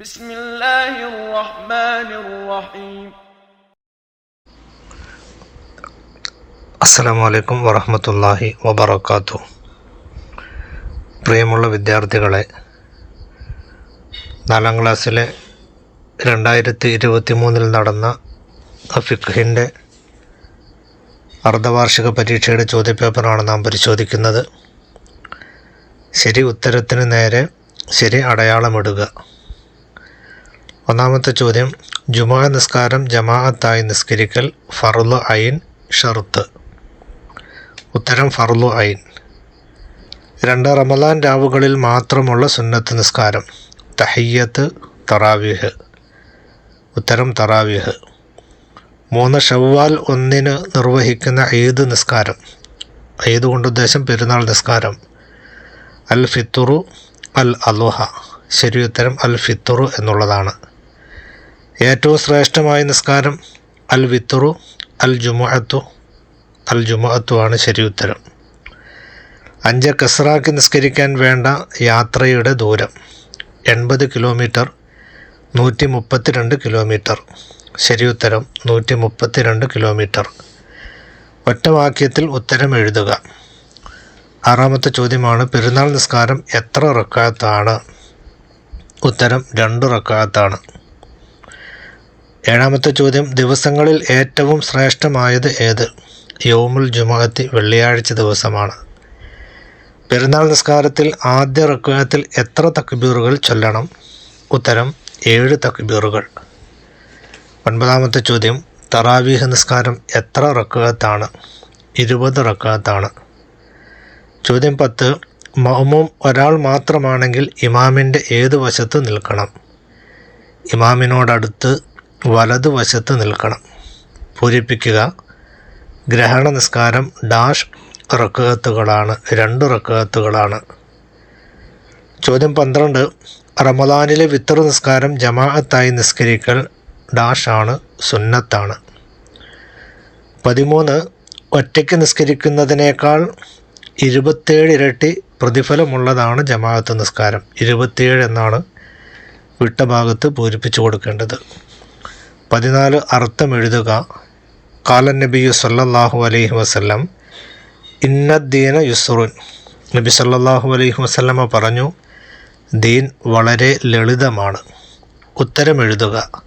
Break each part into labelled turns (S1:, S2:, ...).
S1: بسم الله الرحمن الرحيم
S2: അസ്സലാമു അലൈക്കും വറഹമത്തല്ലാഹി വബർക്കാത്തു പ്രിയമുള്ള വിദ്യാർത്ഥികളെ നാലാം ക്ലാസ്സിലെ രണ്ടായിരത്തി ഇരുപത്തി മൂന്നിൽ നടന്ന ഫിഖിൻ്റെ അർദ്ധവാർഷിക പരീക്ഷയുടെ ചോദ്യപേപ്പറാണ് നാം പരിശോധിക്കുന്നത് ശരി ഉത്തരത്തിന് നേരെ ശരി അടയാളമിടുക ഒന്നാമത്തെ ചോദ്യം ജുമാ നിസ്കാരം ജമാഅത്തായി നിസ്കരിക്കൽ ഫറുലു ഐൻ ഷർത്ത്. ഉത്തരം ഫറുലു ഐൻ രണ്ട് റമലാൻ രാവുകളിൽ മാത്രമുള്ള സുന്നത്ത് നിസ്കാരം തഹയ്യത്ത് തറാവിഹ്. ഉത്തരം തറാവിഹ്. മൂന്ന് ഷവ്വാൽ ഒന്നിന് നിർവഹിക്കുന്ന ഈദ് നിസ്കാരം ഈദ് കൊണ്ട് ഉദ്ദേശം പെരുന്നാൾ നിസ്കാരം അൽ ഫിത്തുറു അൽ അലോഹ. ശരി ഉത്തരം അൽ ഫിത്തുറു എന്നുള്ളതാണ്. ഏറ്റവും ശ്രേഷ്ഠമായ നിസ്കാരം അൽ വിത്തുറു അൽ ജുമുഅത്തു അൽ ജുമുഅത്തു ആണ് ശരി ഉത്തരം. അഞ്ച് കസറാക്കി നിസ്കരിക്കാൻ വേണ്ട യാത്രയുടെ ദൂരം എൺപത് കിലോമീറ്റർ നൂറ്റി മുപ്പത്തിരണ്ട് കിലോമീറ്റർ. ശരി ഉത്തരം നൂറ്റി മുപ്പത്തിരണ്ട് കിലോമീറ്റർ. ഒറ്റ വാക്യത്തിൽ ഉത്തരം എഴുതുക. ആറാമത്തെ ചോദ്യമാണ് പെരുന്നാൾ നിസ്കാരം എത്ര റക്കാത്താണ്? ഉത്തരം രണ്ട് റക്കാത്താണ്. ഏഴാമത്തെ ചോദ്യം ദിവസങ്ങളിൽ ഏറ്റവും ശ്രേഷ്ഠമായത് ഏത്? യോമുൽ ജുമാഅത്തി വെള്ളിയാഴ്ച ദിവസമാണ്. പെരുന്നാൾ നിസ്കാരത്തിൽ ആദ്യ റക്അത്തിൽ എത്ര തക്ബീറുകൾ ചൊല്ലണം? ഉത്തരം ഏഴ് തക്ബീറുകൾ. ഒൻപതാമത്തെ ചോദ്യം തറാവീഹ് നിസ്കാരം എത്ര റക്അത്താണ് ഇരുപത് റക്അത്താണ് ചോദ്യം പത്ത് മഹ്മൂം ഒരാൾ മാത്രമാണെങ്കിൽ ഇമാമിന്റെ ഏത് വശത്ത് നിൽക്കണം? ഇമാമിനോടടുത്ത് വലതുവശത്ത് നിൽക്കണം. പൂരിപ്പിക്കുക. ഗ്രഹണ നിസ്കാരം ഡാഷ് റക്കകത്തുകളാണ് രണ്ട് റക്കകത്തുകളാണ് ചോദ്യം പന്ത്രണ്ട്. റമദാനിലെ വിത്തർ നിസ്കാരം ജമാഅത്തായി നിസ്കരിക്കൽ ഡാഷ് ആണ് സുന്നത്താണ്. പതിമൂന്ന്. ഒറ്റയ്ക്ക് നിസ്കരിക്കുന്നതിനേക്കാൾ ഇരുപത്തേഴ് ഇരട്ടി പ്രതിഫലമുള്ളതാണ് ജമാഅത്ത് നിസ്കാരം. ഇരുപത്തിയേഴ് എന്നാണ് വിട്ട ഭാഗത്ത് പൂരിപ്പിച്ചു കൊടുക്കേണ്ടത്. പതിനാല് അർത്ഥം എഴുതുക. കാല നബി സല്ലല്ലാഹു അലൈഹി വസല്ലം ഇന്നദ്ദീന യുസുറുൻ. നബി സല്ലാഹു അലൈഹി വസല്ലമ പറഞ്ഞു ദീൻ വളരെ ലളിതമാണ്. ഉത്തരം എഴുതുക.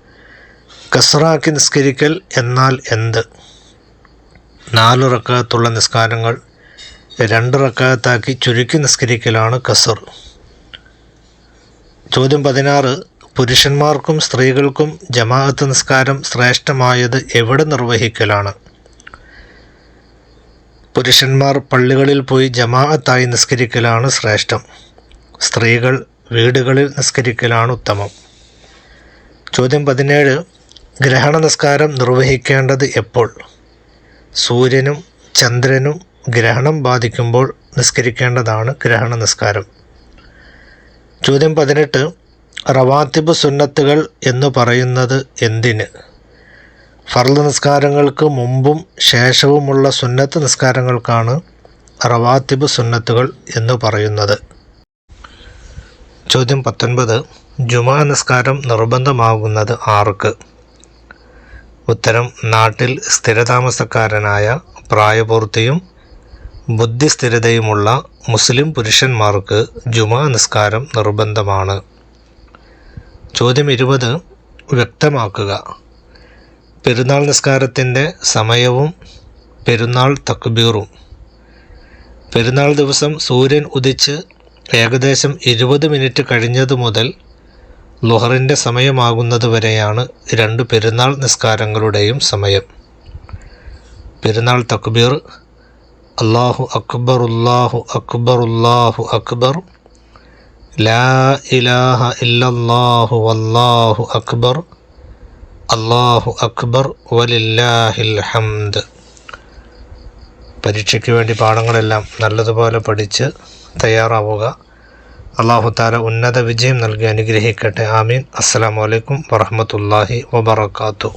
S2: കസറാക്കി നിസ്കരിക്കൽ എന്നാൽ എന്ത്? നാല് റക്കാത്തുള്ള നിസ്കാരങ്ങൾ രണ്ട് റക്കാത്താക്കി ചുരുക്കി നിസ്കരിക്കലാണ് കസർ. ചോദ്യം പതിനാറ് പുരുഷന്മാർക്കും സ്ത്രീകൾക്കും ജമാഅത്ത് നിസ്കാരം ശ്രേഷ്ഠമായത് എവിടെ നിർവഹിക്കലാണ്? പുരുഷന്മാർ പള്ളികളിൽ പോയി ജമാഅത്തായി നിസ്കരിക്കലാണ് ശ്രേഷ്ഠം. സ്ത്രീകൾ വീടുകളിൽ നിസ്കരിക്കലാണ് ഉത്തമം. ചോദ്യം പതിനേഴ് ഗ്രഹണ നിസ്കാരം നിർവഹിക്കേണ്ടത് എപ്പോൾ? സൂര്യനും ചന്ദ്രനും ഗ്രഹണം ബാധിക്കുമ്പോൾ നിസ്കരിക്കേണ്ടതാണ് ഗ്രഹണ നിസ്കാരം. ചോദ്യം പതിനെട്ട് റവാത്തിബ് സുന്നത്തുകൾ എന്ന് പറയുന്നത് എന്തിന്? ഫർദ് നിസ്കാരങ്ങൾക്ക് മുമ്പും ശേഷവുമുള്ള സുന്നത്ത് നിസ്കാരങ്ങൾക്കാണ് റവാത്തിബ് സുന്നത്തുകൾ എന്ന് പറയുന്നത്. ചോദ്യം പത്തൊൻപത്. ജുമാ നിസ്കാരം നിർബന്ധമാകുന്നത് ആർക്ക്? ഉത്തരം നാട്ടിൽ സ്ഥിരതാമസക്കാരനായ പ്രായപൂർത്തിയും ബുദ്ധിസ്ഥിരതയുമുള്ള മുസ്ലിം പുരുഷന്മാർക്ക് ജുമാ നിസ്കാരം നിർബന്ധമാണ്. ചോദ്യം ഇരുപത് വ്യക്തമാക്കുക. പെരുന്നാൾ നിസ്കാരത്തിന്റെ സമയവും പെരുന്നാൾ തക്ബീറും. പെരുന്നാൾ ദിവസം സൂര്യൻ ഉദിച്ച് ഏകദേശം ഇരുപത് മിനിറ്റ് കഴിഞ്ഞതു മുതൽ ലുഹറിന്റെ സമയമാകുന്നത് വരെയാണ് രണ്ട് പെരുന്നാൾ നിസ്കാരങ്ങളുടെയും സമയം. പെരുന്നാൾ തക്ബീർ അള്ളാഹു അക്ബർ അല്ലാഹു അക്ബർ അല്ലാഹു അക്ബർ ലാ ഇലാഹ ഇല്ലല്ലാഹു വല്ലാഹു അക്ബർ. അല്ലാഹു അക്ബർ വലില്ലാഹിൽ ഹംദ്. പരീക്ഷയ്ക്ക് വേണ്ടി പാഠങ്ങളെല്ലാം നല്ലതുപോലെ പഠിച്ച് തയ്യാറാവുക. അള്ളാഹു താല ഉന്നത വിജയം നൽകി അനുഗ്രഹിക്കട്ടെ. ആമീൻ. അസ്സാം വലൈക്കും വറഹമത്തല്ലാഹി വബർക്കാത്തു